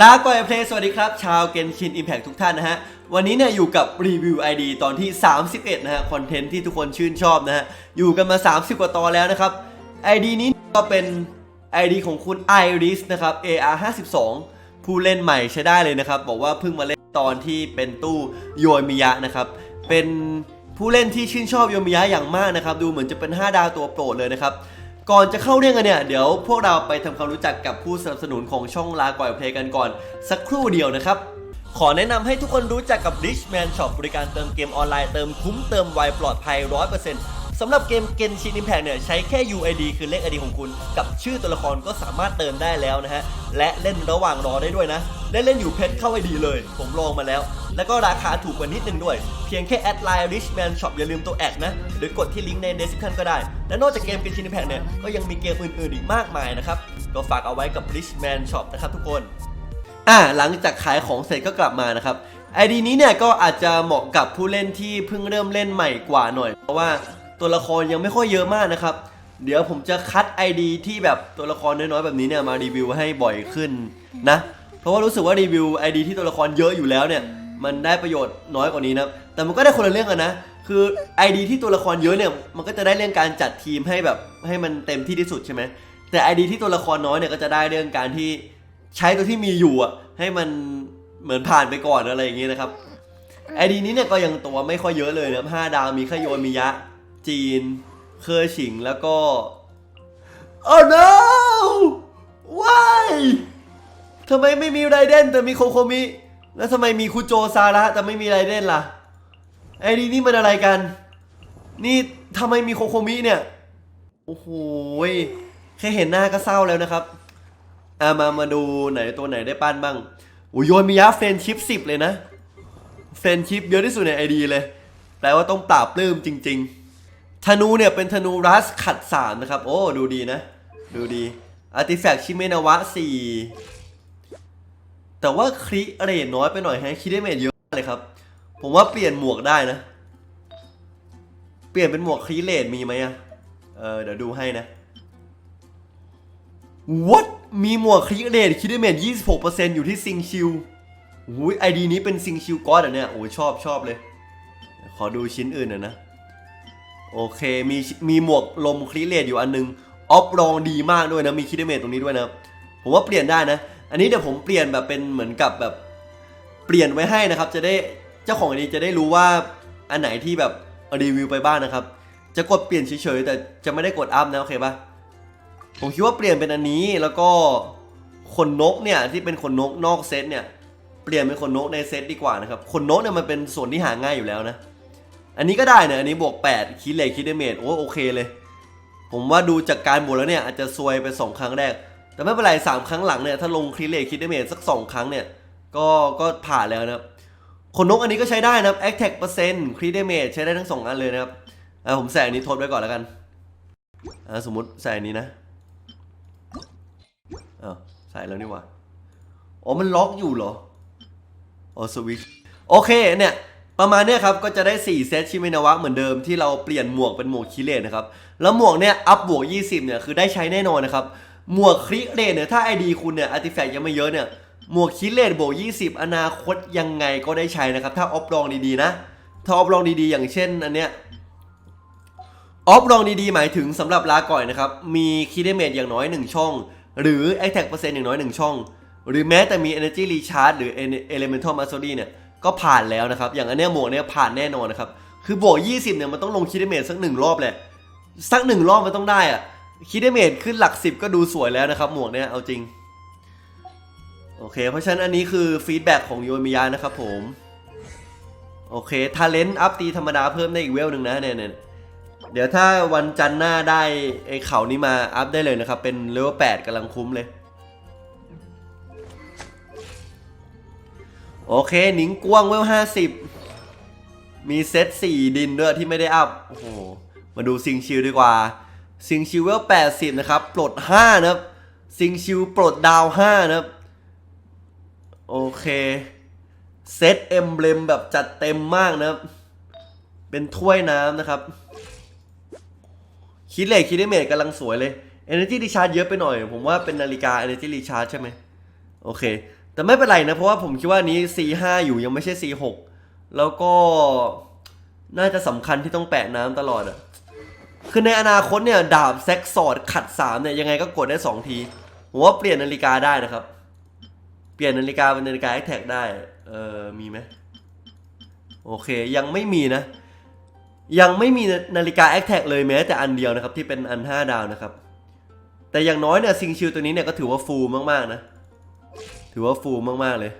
ลาก่อยเพลย์สวัสดีครับ ชาวเกนชินอิมแพกทุกท่านนะฮะ วันนี้เนี่ยอยู่กับรีวิว ID ตอนที่ 31 นะฮะ คอนเทนต์ที่ทุกคนชื่นชอบนะฮะ อยู่กันมา 30 กว่าตอนแล้วนะครับ ID นี้ก็เป็น ID ของคุณ Iris นะครับ AR 52ผู้เล่นใหม่ใช้ได้เลยนะครับ บอกว่าเพิ่งมาเล่นตอนที่เป็นตู้โยมิยะนะครับ เป็นผู้เล่นที่ชื่นชอบโยมิยะอย่างมากนะครับ ดูเหมือนจะเป็น 5 ดาวตัวโปรดเลยนะครับ ก่อนจะเข้าเรื่องกันเนี่ย เดี๋ยวพวกเราไปทำความรู้จักกับผู้สนับสนุนของช่องลาก่อยเพลงกันก่อน สักครู่เดียวนะครับ ขอแนะนำให้ทุกคนรู้จักกับ Richman Shop บริการเติมเกมออนไลน์เติมคุ้มเติมไวปลอดภัย 100% สำหรับเกม Genshin Impact เนี่ยใช้แค่ UID คือเลข ID ของคุณ กับชื่อตัวละครก็สามารถเติมได้แล้วนะฮะ และเล่นระหว่างรอได้ด้วยนะเล่นเล่นอยู่เพชรเข้า ID เลย ผมลองมาแล้ว แล้วก็ราคาถูกกว่านิดนึงด้วย เพียงแค่แอดไลน์ Richman Shop อย่าลืมตัวแอดนะ หรือกดที่ลิงก์ใน description ก็ได้ และนอกจากเกม Genshin Impact เนี่ยก็ยังมีเกมอื่นๆอีกมากมายนะครับก็ฝากเอาไว้กับ Richman Shop นะครับทุกคนอ่าหลังจากขายของเสร็จก็กลับมานะครับไอดีนี้เนี่ยก็อาจจะเหมาะกับผู้เล่นที่เพิ่งเริ่มเล่นใหม่กว่าหน่อย เพราะว่า ตัวละครยังไม่ค่อยเยอะมากนะครับ เดี๋ยวผมจะคัด ID ที่แบบตัวละครน้อยๆแบบนี้เนี่ยมารีวิวให้บ่อยขึ้นนะ เพราะว่ารู้สึกว่ารีวิว ID ที่ตัวละครเยอะอยู่แล้วเนี่ยมันได้ประโยชน์น้อยกว่านี้นะ แต่มันก็ได้คนละเรื่องกันนะ คือ ID ที่ตัวละครเยอะเนี่ย มันก็จะได้เรื่องการจัดทีมให้แบบให้มันเต็มที่ที่สุดใช่ไหม แต่ ID ที่ตัวละครน้อยเนี่ยก็จะได้เรื่องการที่ใช้ตัวที่มีอยู่อะให้มันเหมือนผ่านไปก่อนอะไรอย่างเงี้ยนะครับไอดีนี้เนี่ยก็ยังตัวไม่ค่อยเยอะเลยนะครับ5ดาวมีแค่โยนมิยะ จีน เคอร์ฉิงแล้วก็ Oh no why ทำไมไม่มีไรเดนแต่มีโคโคมิ แล้วทำไมมีคุโจซาระแต่ไม่มีไรเดนล่ะ ไอดีนี่มันอะไรกัน นี่ทำไมมีโคโคมิเนี่ย โอ้โหแค่เห็นหน้าก็เศร้าแล้วนะครับอะมามาดูไหนตัวไหนได้ปั้นบ้างโอ้ยโยนมิยะเฟรนชิปสิบเลยนะเฟรนชิปเยอะที่สุดในไอดีเลย แปลว่าต้องปราบปลื้มจริง ๆ ธนูเนี่ยเป็นธนูรัสขัดสามนะครับ โอ้ ดูดีนะ ดูดีอาร์ติแฟกต์ชิเมนาวะสี่แต่ว่าคริเรทน้อยไปหน่อยฮะคิดได้เมจเยอะเลยครับ ผมว่าเปลี่ยนหมวกได้นะ เปลี่ยนเป็นหมวกคริเรทมีไหมอะเออเดี๋ยวดูให้นะ What มีหมวกคลิเดทคิดได้เมจ26%อยู่ที่ซิงชิวอุ้ยไอดีนี้เป็นซิงชิวก้อนอะเนี่ยโอ้ยชอบชอบเลย ขอดูชิ้นอื่นหน่อยนะ โอเคมีมีหมวกลมคลิกเดทอยู่อันนึงออฟรองดีมากด้วยนะมีคิดเมจตรงนี้ด้วยนะผมว่าเปลี่ยนได้นะ อันนี้เดี๋ยวผมเปลี่ยนแบบเป็นเหมือนกับแบบเปลี่ยนไว้ให้นะครับ จะได้เจ้าของอันนี้จะได้รู้ว่าอันไหนที่แบบรีวิวไปบ้างนะครับ จะกดเปลี่ยนเฉยๆแต่จะไม่ได้กดอัพนะโอเคปะผมคิดว่าเปลี่ยนเป็นอันนี้แล้วก็ขนนกเนี่ยที่เป็นขนนกนอกเซตเนี่ยเปลี่ยนเป็นขนนกในเซตดีกว่านะครับขนนกเนี่ยมันเป็นส่วนที่หาง่ายอยู่แล้วนะ อันนี้ก็ได้นะอันนี้บวก 8 คิดเลทคิดเดเมจโอ้โอเคเลย ผมว่าดูจากการบวกแล้วเนี่ยอาจจะซวยไป 2 ครั้งแรก แต่ไม่เป็นไร3ครั้งหลังเนี่ยถ้าลงคิดเลทคิดเดเมจสัก 2 ครั้งเนี่ยก็ก็ผ่านแล้วนะครับขนนกอันนี้ก็ใช้ได้นะครับ attack เปอร์เซ็นต์คริดเดเมจใช้ได้ทั้งสองอันเลยนะครับอะผมใส่อันนี้ทดไว้ก่อนแล้วกันอะสมมติใส่อันนี้นะอ้าวใส่แล้วนี่หว่าอ๋อมันล็อกอยู่เหรออ๋อสวิตช์โอเคเนี่ย ประมาณเนี้ยครับก็จะได้ 4 เซตชิเมนาวะเหมือนเดิมที่เราเปลี่ยนหมวกเป็นหมวกคิเลตนะครับแล้วหมวกเนี่ยอัพบวก 20เนี่ยคือได้ใช้แน่นอนนะครับหมวกคิเรตเนี่ยถ้า ID คุณเนี่ยอาร์ติแฟกต์ยังไม่เยอะเนี่ยหมวกคิเลตบวก 20 อนาคตยังไงก็ได้ใช้นะครับถ้าออฟลองดีๆนะถ้าออฟลองดีๆ อย่างเช่นอันเนี้ยออฟลองดีๆ หมายถึงสำหรับลาก่อยนะครับมีคีย์เดเมจอย่างน้อย 1 ช่อง หรือ Attack เปอร์เซ็นต์อย่างน้อย 1 ช่อง หรือแม้แต่มี Energy Recharge หรือ Elemental Mastery เนี่ย ก็ผ่านแล้วนะครับ อย่างอันเนี้ยหมวกเนี้ยผ่านแน่นอนนะครับ คือบวก 20เนี่ยมันต้องลงคีย์เดเมจสักหนึ่งรอบแหละ สักหนึ่งรอบมันต้องได้อะคีย์เดเมจขึ้นหลัก 10 ก็ดูสวยแล้วนะครับ หมวกเนี้ยเอาจริง โอเค เพราะฉะนั้นอันนี้คือฟีดแบ็กของโยมิยานะครับผม โอเคทาเลนต์อัพตีธรรมดาเพิ่มได้อีกเวลหนึ่งนะเนี่ยเนี่ยเดี๋ยวถ้าวันจันทร์หน้าได้ไอ้เขานี้มาอัพได้เลยนะครับ เป็นเลเวล8กำลังคุ้มเลย โอเค หนิงกวางเวล50มีเซต4ดินด้วยที่ไม่ได้อัพ โอ้โห มาดูซิงชิลดีกว่า ซิงชิลเวล80นะครับ ปลด5นะครับ ซิงชิลปลดดาว5นะครับ โอเค เซตเอ็มเบลมแบบจัดเต็มมากนะครับ เป็นถ้วยน้ำนะครับ คิดเลยคิดได้เมจกำลังสวยเลย Energy Recharge เยอะไปหน่อย ผมว่าเป็นนาฬิกา Energy Recharge ใช่ไหมโอเค แต่ไม่เป็นไรนะเพราะว่าผมคิดว่านี้ C5 อยู่ยังไม่ใช่ C6 แล้วก็น่าจะสำคัญที่ต้องแปะน้ำตลอดอะคือในอนาคตเนี่ย ดาบแซกสอดขัด3เนี่ยยังไงก็กดได้ 2 ทีผมว่าเปลี่ยนนาฬิกาได้นะครับ เปลี่ยนนาฬิกาเป็นนาฬิกาแอคแท็กได้ เออมีไหมโอเคยังไม่มีนะ ยังไม่มีนาฬิกาแอคแท็กเลยแม้แต่อันเดียวนะครับที่เป็นอัน 5 ดาวนะครับ แต่อย่างน้อยเนี่ยซิงชิลตัวนี้เนี่ยก็ถือว่าฟูลมากๆนะ ถือว่าฟูลมากๆเลย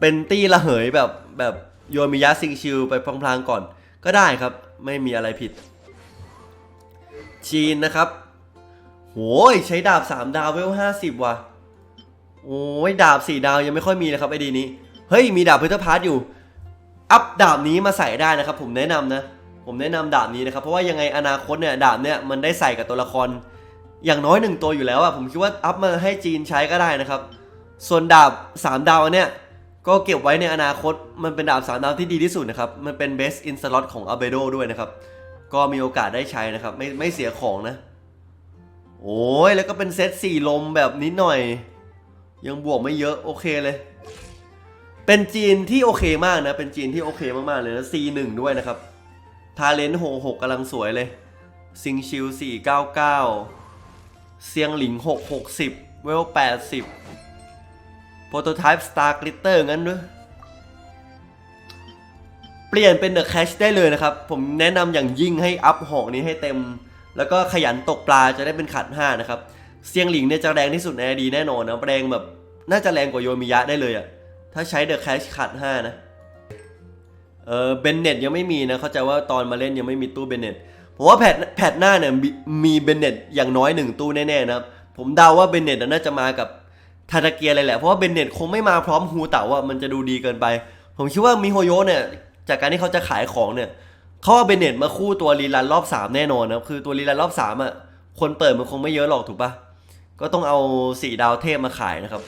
เป็นตี้ระเหยแบบแบบโยมิยะซิงชิลไปพลางๆก่อน ก็ได้ครับ ไม่มีอะไรผิด จีนนะครับโหยใช้ดาบ 3 ดาวเวล50ว่ะ โอ้ยดาบ 4 ดาวยังไม่ค่อยมีนะครับไอดีนี้ เฮ้ย มีดาบพิทพาร์ทอยู่ อัพดาบนี้มาใส่ได้นะครับ ผมแนะนำนะ ผมแนะนำดาบนี้นะครับ เพราะว่ายังไงอนาคตเนี่ยดาบเนี่ยมันได้ใส่กับตัวละคร อย่างน้อยหนึ่งตัวอยู่แล้วอะผมคิดว่าอัพมาให้จีนใช้ก็ได้นะครับ ส่วนดาบ 3 ดาวอันเนี่ยก็เก็บไว้ในอนาคตมันเป็นดาบ 3 ดาวที่ดีที่สุดนะครับ มันเป็น best in slot ของ a b e d o ด้วยนะครับ ก็มีโอกาสได้ใช้นะครับ ไม่ไม่เสียของนะ โอ้ยแล้วก็เป็นเซตสี่ลมแบบนิดหน่อย ยังบวกไม่เยอะโอเคเลย เป็นจีนที่โอเคมากนะ เป็นจีนที่โอเคมากๆเลยนะ C1 ด้วยนะครับทาเลนโฮหกกำลังสวยเลยซิงชิล499 เซียงหลิง 660 เวล 80 โปรโตไทป์สตาร์กลิตเตอร์งั้นด้วย เปลี่ยนเป็นเดอะแคชได้เลยนะครับ ผมแนะนำอย่างยิ่งให้อัพหอกนี้ให้เต็ม แล้วก็ขยันตกปลาจะได้เป็นขัด5นะครับ เซียงหลิงเนี่ยจะแรงที่สุดในดีแน่นอนนะแรงแบบน่าจะแรงกว่าโยมิยะได้เลยอะถ้าใช้เดอะแคชขัด5นะเออเบนเน็ตยังไม่มีนะ เข้าใจว่าตอนมาเล่นยังไม่มีตู้เบนเน็ต ผมว่าแพทแพทหน้าเนี่ยมีเบนเน็ตอย่างน้อยหนึ่งตู้แน่ๆนะครับ ผมเดาว่าเบนเน็ตน่าจะมากับทาตาเกียอะไรแหละ เพราะว่าเบนเน็ตคงไม่มาพร้อมฮูเต่าว่ามันจะดูดีเกินไป ผมคิดว่ามิโฮโยเนี่ยจากการที่เขาจะขายของเนี่ยเขาเอาเบนเน็ตมาคู่ตัวรีรันรอบ 3 แน่นอนนะคือตัวรีรันรอบ3อะคนเปิดมันคงไม่เยอะหรอกถูกปะก็ต้องเอาสี่ดาวเทพมาขายนะครับ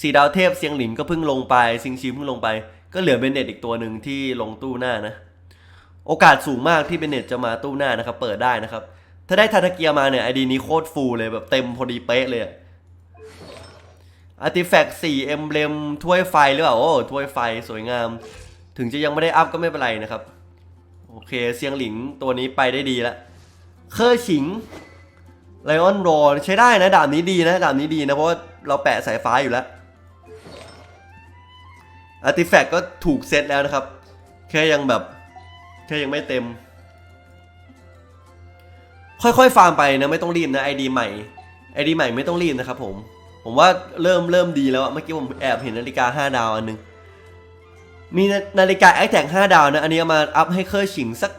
สี่ดาวเทพเซียงหลินก็เพิ่งลงไปซิงชิเพิ่งลงไป ก็เหลือเบนเน็ตอีกตัวหนึ่งที่ลงตู้หน้านะ โอกาสสูงมากที่เบเนตจะมาตู้หน้านะครับ เปิดได้นะครับ ถ้าได้ทาตาเกียมาเนี่ยไอดีนี้โคตรฟูเลยแบบเต็มพอดีเป๊ะเลยอาร์ติแฟกต์สี่เอ็มเบลมถ้วยไฟหรือเปล่าโอ้ถ้วยไฟสวยงาม ถึงจะยังไม่ได้อัพก็ไม่เป็นไรนะครับ โอเคเซียงหลิงตัวนี้ไปได้ดีแล้วเคอร์ฉิงไลออนโรใช้ได้นะดาบนี้ดีนะดาบนี้ดีนะเพราะว่าเราแปะสายฟ้าอยู่แล้วอาร์ติแฟกต์ก็ถูกเซตแล้วนะครับ แค่ยังแบบ แค่ยังไม่เต็ม ค่อยๆฟาร์มไปนะไม่ต้องรีบนะไอดีใหม่ไอดีใหม่ไม่ต้องรีบนะครับผม ผมว่าเริ่มเริ่มดีแล้วอะเมื่อกี้ผมแอบเห็นนาฬิกา 5 ดาวอันหนึง มีนาฬิกาแอแท็ก5ดาวนะ อันนี้มาอัพให้เคอร์ฉิงสัก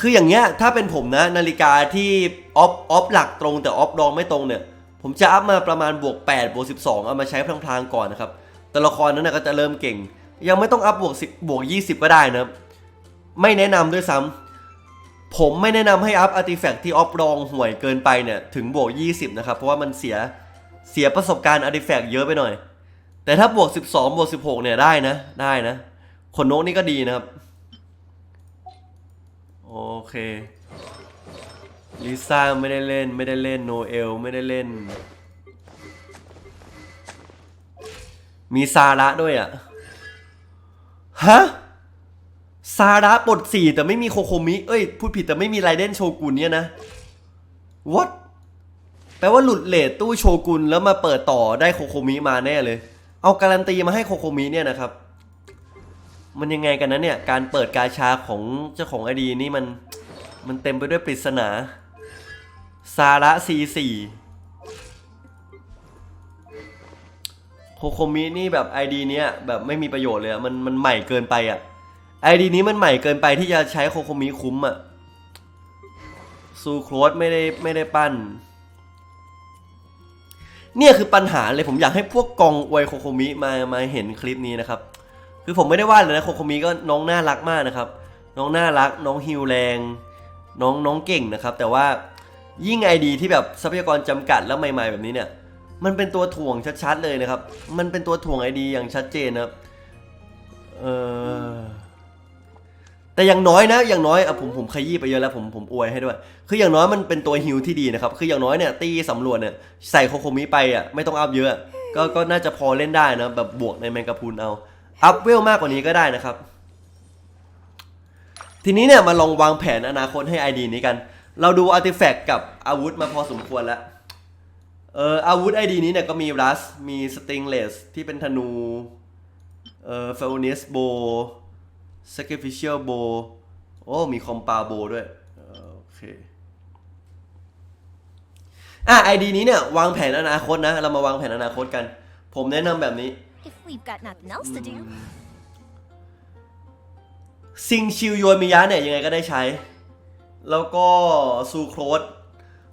คืออย่างเงี้ยถ้าเป็นผมนะ นาฬิกาที่ออฟออฟหลักตรงแต่ออฟรองไม่ตรงเนี่ย ผมจะอัพมาประมาณบวก8บวก12 เอามาใช้พลางๆก่อนนะครับ แตัวละครนั้นนะก็จะเริ่มเก่ง ยังไม่ต้องอัพบวก10บวก20 ก็ได้นะครับ ไม่แนะนำด้วยซ้ำผมไม่แนะนำให้อัพอาร์ติแฟกต์ที่ออฟรองห่วยเกินไปเนี่ยถึงบวก 20 นะครับ เพราะว่ามันเสียเสียประสบการณ์อาร์ติแฟกต์เยอะไปหน่อย แต่ถ้าบวก 12 บวก 16 เนี่ยได้นะได้นะขนนกนี่ก็ดีนะครับ โอเคลิซ่าไม่ได้เล่นไม่ได้เล่นโนเอลไม่ได้เล่น มีซาระด้วยอะฮะ ซาระปลดสี่แต่ไม่มีโคโคมิ เอ้ย พูดผิดแต่ไม่มีไรเดนโชกุนเนี่ยนะ what แปลว่าหลุดเลทตู้โชกุนแล้วมาเปิดต่อได้โคโคมิมาแน่เลย เอาการันตีมาให้โคโคมิเนี่ยนะครับ มันยังไงกันนะเนี่ย การเปิดกาชาของเจ้าของไอดีนี่มันมันเต็มไปด้วยปริศนาซาระ C4 โคโคมินี่แบบ ID เนี้ยแบบไม่มีประโยชน์เลยมันมันใหม่เกินไปอะ ID นี้มันใหม่เกินไปที่จะใช้โคโคมิคุ้มอะซูโครสไม่ได้ไม่ได้ปั้น เนี่ยคือปัญหาเลยผมอยากให้พวกกองอวยโคโคมิมามาเห็นคลิปนี้นะครับ คือผมไม่ได้ว่าเลยนะโคโคมิก็น้องน่ารักมากนะครับ น้องน่ารัก น้องฮิวแรง น้องน้องเก่งนะครับ แต่ว่ายิ่งไอดีที่แบบทรัพยากรจำกัดแล้วใหม่ ๆ แบบนี้เนี่ย มันเป็นตัวถ่วงชัดๆเลยนะครับ มันเป็นตัวถ่วงไอดีอย่างชัดเจนนะครับ เออ แต่อย่างน้อยนะอย่างน้อยอะผมผมขยี้ไปเยอะแล้วผมผมอวยให้ด้วย คืออย่างน้อยมันเป็นตัวฮิลที่ดีนะครับคืออย่างน้อยเนี่ยตีสำรวจเนี่ยใส่โคโคมิไปอะไม่ต้องอัพเยอะ ก็ก็น่าจะพอเล่นได้นะแบบบวกในแมงกะพรุนเอาอัพเวลมากกว่านี้ก็ได้นะครับ ทีนี้เนี่ยมาลองวางแผนอนาคตให้ ID นี้กัน เราดูอาร์ติแฟกต์กับอาวุธมาพอสมควรแล้วเอออาวุธ ID นี้เนี่ยก็มีรัสมีสติงเลสที่เป็นธนูเออเฟลเนสโบ sacrificial bow โอ้ มีคอมปาโบด้วยเอ่อโอเคอะ ID นี้เนี่ยวางแผนอนาคตนะ เรามาวางแผนอนาคตกัน ผมแนะนำแบบนี้ If we've got nothing else to do. ซิงชิวโยนมิยะเนี่ยยังไงก็ได้ใช้ แล้วก็ซูโครส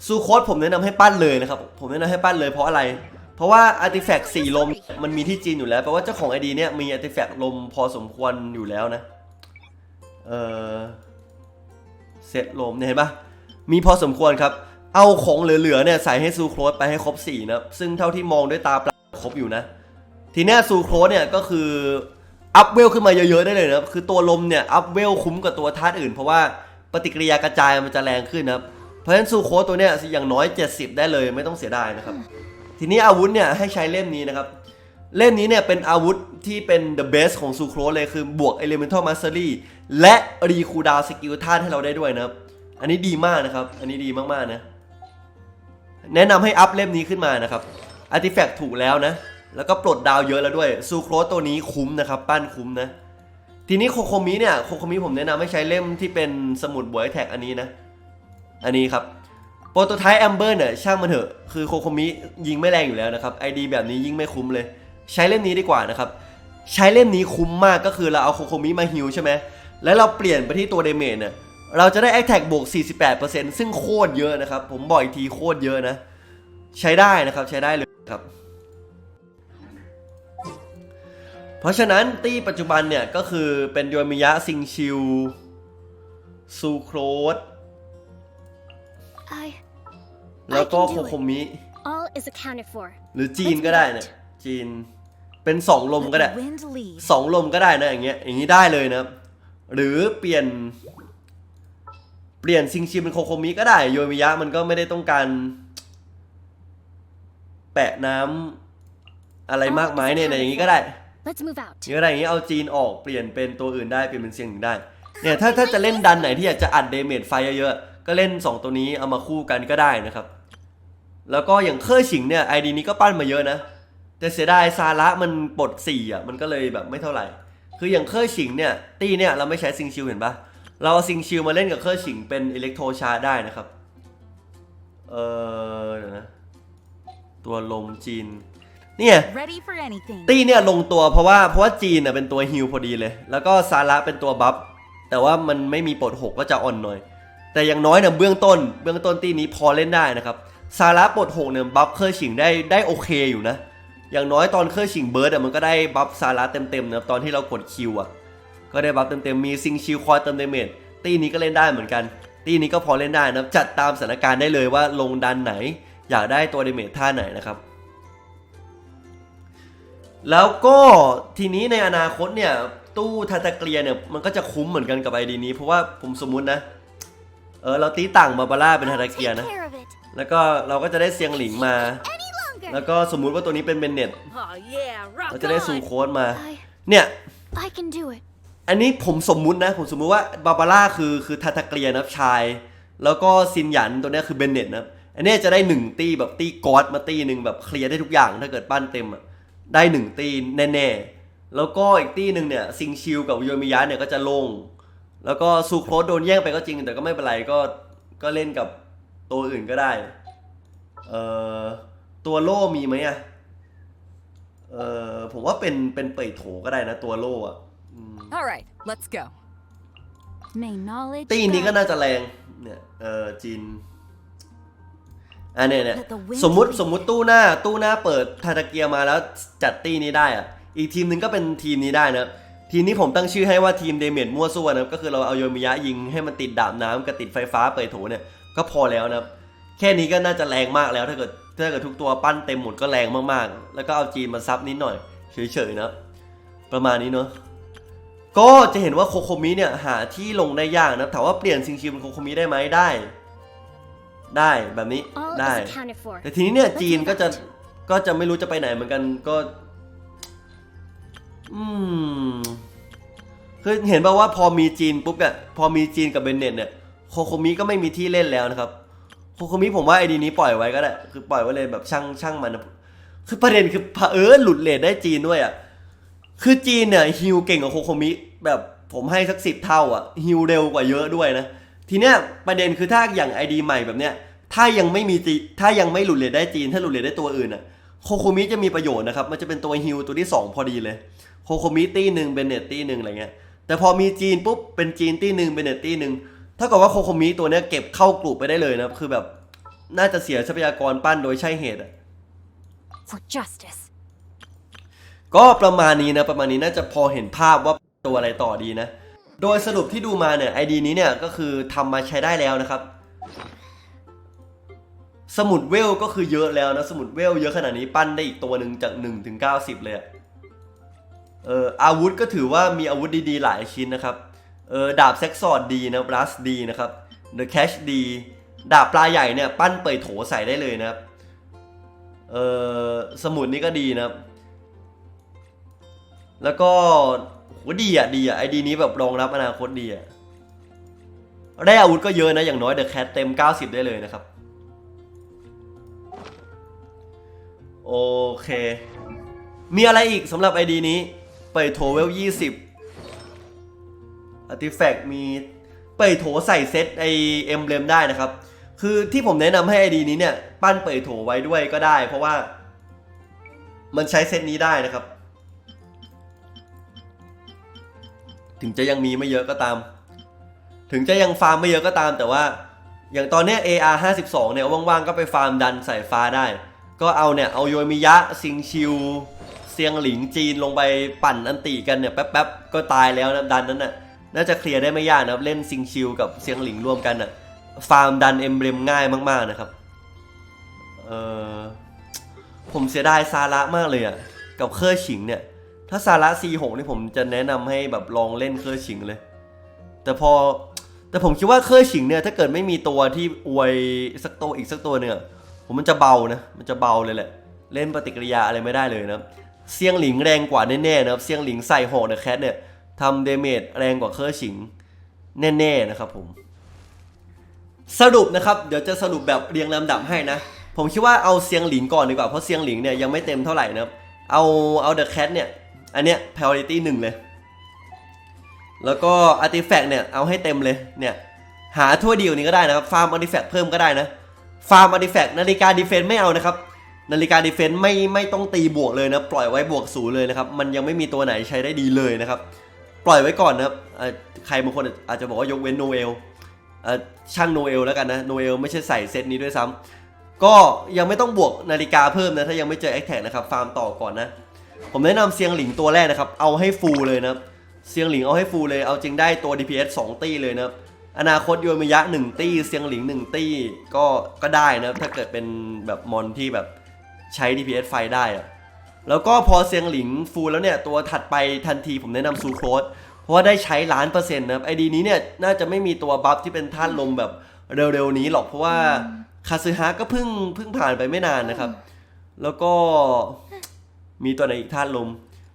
ซูโครสผมแนะนำให้ปั้นเลยนะครับ ผมแนะนำให้ปั้นเลยเพราะอะไร เพราะว่าอาร์ติแฟกต์สีลมมันมีที่จีนอยู่แล้วแปลว่าเจ้าของไอดีเนี่ยมีอาร์ติแฟกต์ลมพอสมควรอยู่แล้วนะ เออเซตลมเนี่ยเห็นปะมีพอสมควรครับ เอาของเหลือๆเนี่ยใส่ให้ซูโครสไปให้ครบ4นะครับซึ่งเท่าที่มองด้วยตาเปล่าครบอยู่นะ ทีนี้ซูโครสเนี่ยก็คือ อัพเวลขึ้นมาเยอะๆได้เลยนะคือตัวลมเนี่ยอัพเวลคุ้มกว่าตัวธาตุอื่น เพราะว่าปฏิกิริยากระจายมันจะแรงขึ้นนะครับเพราะฉะนั้นซูโครสตัวเนี้ยอย่างน้อย 70 ได้เลยไม่ต้องเสียดายนะครับ ทีนี้อาวุธเนี่ยให้ใช้เล่มนี้นะครับ เล่มนี้เนี่ยเป็นอาวุธที่เป็น the best ของซูโครสเลยคือบวก elemental mastery และรีคูดาวสกิลธาตุให้เราได้ด้วยนะครับ อันนี้ดีมากนะครับ อันนี้ดีมากๆนะ แนะนำให้อัพเล่มนี้ขึ้นมานะครับอาร์ติแฟกต์ถูกแล้วนะ แล้วก็ปลดดาวเยอะแล้วด้วยซูโครสตัวนี้คุ้มนะครับ ปั้นคุ้มนะ ทีนี้โคโคมิเนี่ยโคโคมิผมแนะนำให้ใช้เล่มที่เป็นสมุดบวยแท็กอันนี้นะ อันนี้ครับโปรโตไทป์แอมเบอร์เนี่ยช่างมันเถอะคือโคโคมิยิงไม่แรงอยู่แล้วนะครับไอดีแบบนี้ยิ่งไม่คุ้มเลย ใช้เล่มนี้ดีกว่านะครับ ใช้เล่มนี้คุ้มมากก็คือเราเอาโคโคมิมาฮิลใช่ไหมแล้วเราเปลี่ยนไปที่ตัวเดเมจเนี่ยเราจะได้แอคแท็กบวก 48%ซึ่งโคตรเยอะนะครับ ผมบอกอีกทีโคตรเยอะนะ ใช้ได้นะครับใช้ได้เลยครับ เพราะฉะนั้นตี้ปัจจุบันเนี่ย ก็คือเป็นโยมิยะซิงชิวซูโครส I แล้วก็ I โค can do it. โคมิ all is accounted for. หรือจีนก็ได้เนี่ยจีน เป็นสองลมก็ได้ Let the wind lead. สองลมก็ได้นะอย่างเงี้ยอย่างนี้ได้เลยนะครับหรือเปลี่ยน เปลี่ยนซิงชิเป็นโคโคมิก็ได้ โยมิยะมันก็ไม่ได้ต้องการ แปะน้ำอะไรมากมายเนี่ยอย่างนี้ก็ได้ Let's move out. อย่างนี้ก็ได้อย่างนี้เอาจีนออกเปลี่ยนเป็นตัวอื่นได้เปลี่ยนเป็นเสียงอื่นได้เนี่ยถ้าถ้าจะเล่นดันไหนที่อยากจะอัดเดเมจไฟเยอะๆก็เล่น 2 ตัวนี้เอามาคู่กันก็ได้นะครับ แล้วก็อย่างเคอร์ฉิงเนี่ยไอดีนี้ก็ปั้นมาเยอะนะ แต่เสียดายซาระมันปลดสี่อะมันก็เลยแบบไม่เท่าไหร่ คืออย่างเคอร์ฉิงเนี่ย ตีเนี่ยเราไม่ใช้ซิงชิลเห็นปะเราเอาซิงชิลมาเล่นกับเคอร์ฉิงเป็นอิเล็กโทรชาร์จได้นะครับ เออเดี๋ยวนะ ตัวลมจีนเนี่ย Ready for anything. ตี้เนี่ยลงตัวเพราะว่าเพราะว่าจีนน่ะเป็นตัวฮิลพอดีเลย แล้วก็ซาระเป็นตัวบัฟแต่ว่ามันไม่มีปลดหกก็จะอ่อนหน่อย แต่อย่างน้อยเนี่ยเบื้องต้น เบื้องต้นตีนี้พอเล่นได้นะครับซาระปลดหกเนี่ยบัฟเคอร์ชิงได้ได้โอเคอยู่นะ อย่างน้อยตอนเคอร์ชิงเบิร์ดอะมันก็ได้บัฟซาระเต็มๆนะตอนที่เรากดคิวอะก็ได้บัฟเต็มๆมีซิงชิลคอยเติมเดเมจตีนี้ก็เล่นได้เหมือนกัน ตีนี้ก็พอเล่นได้นะจัดตามสถานการณ์ได้เลยว่าลงดันไหน อยากได้ตัวเดเมจท่าไหนนะครับ แล้วก็ทีนี้ในอนาคตเนี่ยตู้ทาตาเกลียเนี่ยมันก็จะคุ้มเหมือนกันกับไอดีนี้ เพราะว่าผมสมมุตินะเออเราตีต่างบาบาร่าเป็นทาตาเกลียนะแล้วก็เราก็จะได้เซียงหลิงมา Any longer. แล้วก็สมมุติว่าตัวนี้เป็นเบนเน็ต Oh yeah, rock เราจะได้ซู on. โค้ดมา I เนี่ย I can do it. อันนี้ผมสมมุตินะ ผมสมมุติว่าบาบาร่าคือคือทาตาเกลียนะครับชาย แล้วก็ซินหยันตัวเนี้ยคือเบนเน็ตนะครับอันเนี้ยจะได้หนึ่งตีแบบตีกอดมาตีหนึ่งแบบเคลียร์ได้ทุกอย่างถ้าเกิดปั้นเต็มอะได้หนึ่งตีแน่ๆ แล้วก็อีกตีหนึ่งเนี่ยซิงชิลกับโยมิยะเนี่ยก็จะโล่งแล้วก็ซูโครสโดนแย่งไปก็จริง แต่ก็ไม่เป็นไรก็ก็เล่นกับตัวอื่นก็ได้ เอ่อ ตัวโล่มีไหมอะเอ่อผมว่าเป็นเป็นเปิดโถก็ได้นะตัวโล่อะอืม All right, let's go. May knowledge. ตีนี้ก็ guide น่าจะแรงเนี่ยเออจีนอันเนี้ยเนี่ย Let the wind สมมุติ lead สมมุติตู้หน้าตู้หน้าเปิดทาตาเกียมาแล้วจัดตีนี้ได้อะอีกทีมหนึ่งก็เป็นทีมนี้ได้นะทีมนี้ผมตั้งชื่อให้ว่าทีมเดเมจมั่วซั่วนะครับก็คือเราเอาโยมิยะยิงให้มันติดดาบน้ำกับติดไฟฟ้าเปิดโถเนี่ยก็พอแล้วนะครับแค่นี้ก็น่าจะแรงมากแล้วถ้าเกิด ถ้าเกิดทุกตัวปั้นเต็มหมดก็แรงมากๆ แล้วก็เอาจีนมาซับนิดหน่อย เฉยๆนะครับประมาณนี้เนาะก็จะเห็นว่าโคโคมิเนี่ยหาที่ลงได้ยากนะถามว่าเปลี่ยนซิงชิวเป็นโคโคมิได้ไหมได้ ได้แบบนี้ All ได้ is accounted for. แต่ทีนี้เนี่ย Let's จีน move ก็จะ out. ก็จะไม่รู้จะไปไหนเหมือนกันก็ อืมคือเห็นป่าว่าพอมีจีนปุ๊บเนี่ยพอมีจีนกับเบนเน็ตเนี่ยโคโคมิก็ไม่มีที่เล่นแล้วนะครับ โคโคมิผมว่าไอดีนี้ปล่อยไว้ก็ได้ คือปล่อยไว้เลยแบบช่างช่างมันนะคือประเด็นคือเผอิญหลุดเลทได้จีนด้วยอะคือจีนเนี่ยฮิวเก่งกว่าโคโคมิแบบผมให้สักสิบเท่าอะฮิวเร็วกว่าเยอะด้วยนะ ทีเนี้ยประเด็นคือถ้าอย่างไอดีใหม่แบบเนี้ยถ้ายังไม่มีจีถ้ายังไม่หลุดเลทได้จีน ถ้าหลุดเลทได้ตัวอื่นอะโคโคมิจะมีประโยชน์นะครับ มันจะเป็นตัวฮิวตัวที่ 2 พอดีเลยโคโคมิตีหนึ่งเบนเนตตีหนึ่งอะไรเงี้ยแต่พอมีจีนปุ๊บเป็นจีนตีหนึ่งเบนเนตตีหนึ่ง ถ้ากับว่าโคโคมิตัวเนี้ยเก็บเข้ากลุ่มไปได้เลยนะครับ คือแบบน่าจะเสียทรัพยากรปั้นโดยใช่เหตุอะ For justice. ก็ประมาณนี้นะประมาณนี้น่าจะพอเห็นภาพว่าตัวอะไรต่อดีนะ โดยสรุปที่ดูมาเนี่ยไอดีนี้เนี่ยก็คือทำมาใช้ได้แล้วนะครับ สมุดเวลก็คือเยอะแล้วนะ สมุดเวลเยอะขนาดนี้ปั้นได้อีกตัวหนึ่งจาก1ถึง90 เลยอะเอออาวุธก็ถือว่ามีอาวุธดีๆ หลายชิ้นนะครับ เออดาบเซ็กซอดดีนะบลัสดีนะครับเดอะแคชดีดาบปลาใหญ่เนี่ยปั้นเปิดโถใส่ได้เลยนะครับเออสมุดนี้ก็ดีนะครับ แล้วก็โหดีอะดีอะไอดีนี้แบบรองรับอนาคตดีอะได้อาวุธก็เยอะนะ อย่างน้อยเดอะแคทเต็ม 90 ได้เลยนะครับ โอเค มีอะไรอีกสำหรับไอดีนี้เปิดโถเวล20 อาร์ติแฟกต์มีเปิดโถใส่เซตไอเอ็มเลมได้นะครับ คือที่ผมแนะนำให้ไอดีนี้เนี่ย ปั้นเปิดโถไว้ด้วยก็ได้ เพราะว่า มันใช้เซตนี้ได้นะครับ ถึงจะยังมีไม่เยอะก็ตาม ถึงจะยังฟาร์มไม่เยอะก็ตาม แต่ว่า อย่างตอนเนี้ย AR 52เนี่ยว่างๆก็ไปฟาร์มดันสายฟ้าได้ ก็เอาเนี่ยเอาโยมิยะซิงชิวเซียงหลิงจีนลงไปปั่นอันติกันเนี่ยแป๊บๆก็ตายแล้วนะดันนั้นน่ะ น่าจะเคลียร์ได้ไม่ยากนะครับ เล่นซิงชิวกับเซียงหลิงรวมกันน่ะฟาร์มดันเอ็มเบลมง่ายมากๆนะครับ เออผมเสียดายซาระมากเลยอะกับเคอร์ฉิงเนี่ย ถ้าซาระ C6 นี่ผมจะแนะนำให้แบบลองเล่นเคอร์ฉิงเลย แต่พอแต่ผมคิดว่าเคอร์ฉิงเนี่ยถ้าเกิดไม่มีตัวที่อวยสักตัวอีกสักตัวเนี่ยผมมันจะเบานะมันจะเบาเลยแหละ เล่นปฏิกิริยาอะไรไม่ได้เลยนะเซียงหลิงแรงกว่าแน่ๆนะครับเซียงหลิงใส่หอกเดอะแคทเนี่ย ทำเดเมจแรงกว่าเคอร์ฉิง แน่ๆนะครับผม สรุปนะครับ เดี๋ยวจะสรุปแบบเรียงลำดับให้นะ ผมคิดว่าเอาเซียงหลิงก่อนดีกว่า เพราะเซียงหลิงเนี่ยยังไม่เต็มเท่าไหร่นะครับ เอาเอาเดอะแคทเนี่ย อันเนี้ย priority หนึ่งเลย แล้วก็ artifact เนี่ย เอาให้เต็มเลยเนี่ย หาทั่วเดียวนี้ก็ได้นะครับ ฟาร์ม artifact เพิ่มก็ได้นะ ฟาร์ม artifact นาฬิกา defense ไม่เอานะครับนาฬิกา defense ไม่ไม่ต้องตีบวกเลยนะ ปล่อยไว้บวกศูนย์เลยนะครับ มันยังไม่มีตัวไหนใช้ได้ดีเลยนะครับ ปล่อยไว้ก่อนนะครับใครบางคนอาจจะบอกว่ายกเว้นโนเอลช่างโนเอลแล้วกันนะโนเอลไม่ใช่ใส่เซตนี้ด้วยซ้ำก็ยังไม่ต้องบวกนาฬิกาเพิ่มนะ ถ้ายังไม่เจอแอคแท็กนะครับ ฟาร์มต่อก่อนนะ ผมแนะนำเซียงหลิงตัวแรกนะครับ เอาให้ฟูลเลยนะเซียงหลิงเอาให้ฟูลเลย เอาจริงได้ตัว DPS 2 ตี้เลยนะอนาคตโยมยะ 1 ตี้เซียงหลิง 1 ตี้ก็ก็ได้นะถ้าเกิดเป็นแบบมอนที่แบบใช้ DPS ไฟได้อะ แล้วก็พอเซียงหลิงฟูลแล้วเนี่ย ตัวถัดไปทันทีผมแนะนำซูโครสเพราะว่าได้ใช้ล้านเปอร์เซ็นต์นะครับไอดีนี้เนี่ย น่าจะไม่มีตัวบัฟที่เป็นท่านลมแบบเร็วๆนี้หรอกเพราะว่าคาซึฮะก็เพิ่งเพิ่งผ่านไปไม่นานนะครับ แล้วก็มีตัวไหนอีกธาตุลม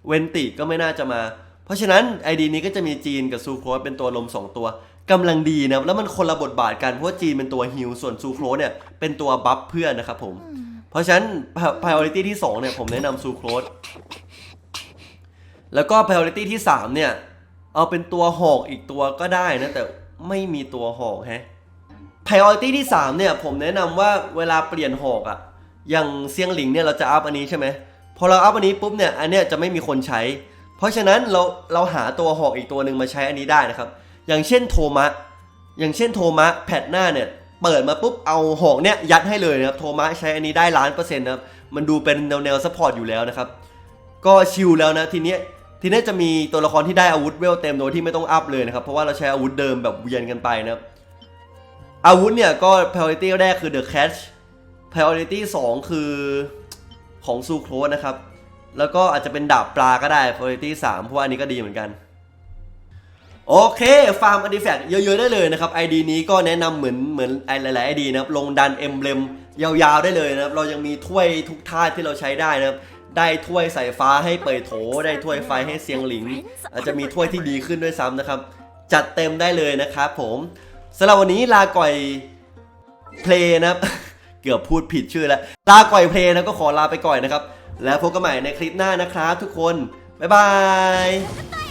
เวนติก็ไม่น่าจะมา เพราะฉะนั้นไอดีนี้ก็จะมีจีนกับซูโครสเป็นตัวลม 2 ตัวกำลังดีนะแล้วมันคนละบทบาทกันเพราะว่าจีนเป็นตัวฮิลส่วนซูโครสเนี่ยเป็นตัวบัฟเพื่อนนะครับผม ราะฉะนั้น priority ที่ 2 เนี่ย ผมแนะนำซูโครสแล้วก็ priority ที่ 3 เนี่ย เอาเป็นตัวหอกอีกตัวก็ได้นะ แต่ไม่มีตัวหอกแฮะ priority ที่ 3 เนี่ย ผมแนะนำว่าเวลาเปลี่ยนหอกอะอย่างเซียงหลิงเนี่ยเราจะอัพอันนี้ใช่ไหมพอเราอัพอันนี้ปุ๊บเนี่ย อันเนี้ยจะไม่มีคนใช้ เพราะฉะนั้นเราเราหาตัวหอกอีกตัวหนึ่งมาใช้อันนี้ได้นะครับ อย่างเช่นโทมะ อย่างเช่นโทมะแพทหน้าเนี่ย เปิดมาปุ๊บเอาหอกเนี่ยยัดให้เลยนะครับโทมะใช้อันนี้ได้ล้านเปอร์เซ็นต์นะครับมันดูเป็นแนวแนวซัพพอร์ตอยู่แล้วนะครับก็ชิลแล้วนะทีเนี้ยทีนี้จะมีตัวละครที่ได้อาวุธเวลเต็มโดยที่ไม่ต้องอัพเลยนะครับเพราะว่าเราใช้อาวุธเดิมแบบเวียนกันไปนะครับอาวุธเนี่ยก็ priority แรกคือ the catch priority 2 คือของซูโครสนะครับแล้วก็อาจจะเป็นดาบปลาก็ได้ priority 3เพราะว่าอันนี้ก็ดีเหมือนกัน โอเค ฟาร์มอ r ติแฟกต์เยอะๆได้เลยนะครับ ID นี้ก็แนะนำเหมือนเหมือนไอหลายๆ ID นะครับ ลงดันเอ็มเลมยาวๆได้เลยนะครับ เรายังมีถ้วยทุกท่าที่เราใช้ได้นะครับ ได้ถ้วยสายฟ้าให้เปิดโถ ได้ถ้วยไฟให้เสียงหลิง อาจจะมีถ้วยที่ดีขึ้นด้วยซ้ำนะครับ จัดเต็มได้เลยนะครับผมสำหรับวันนี้ลาก่อยเพลย์นะครับ เกือบพูดผิดชื่อแล้ว ลาก่อยเพลย์นะก็ขอลาไปก่อนนะครับ แล้วพบกันใหม่ในคลิปหน้านะครับทุกคน บ๊ายบาย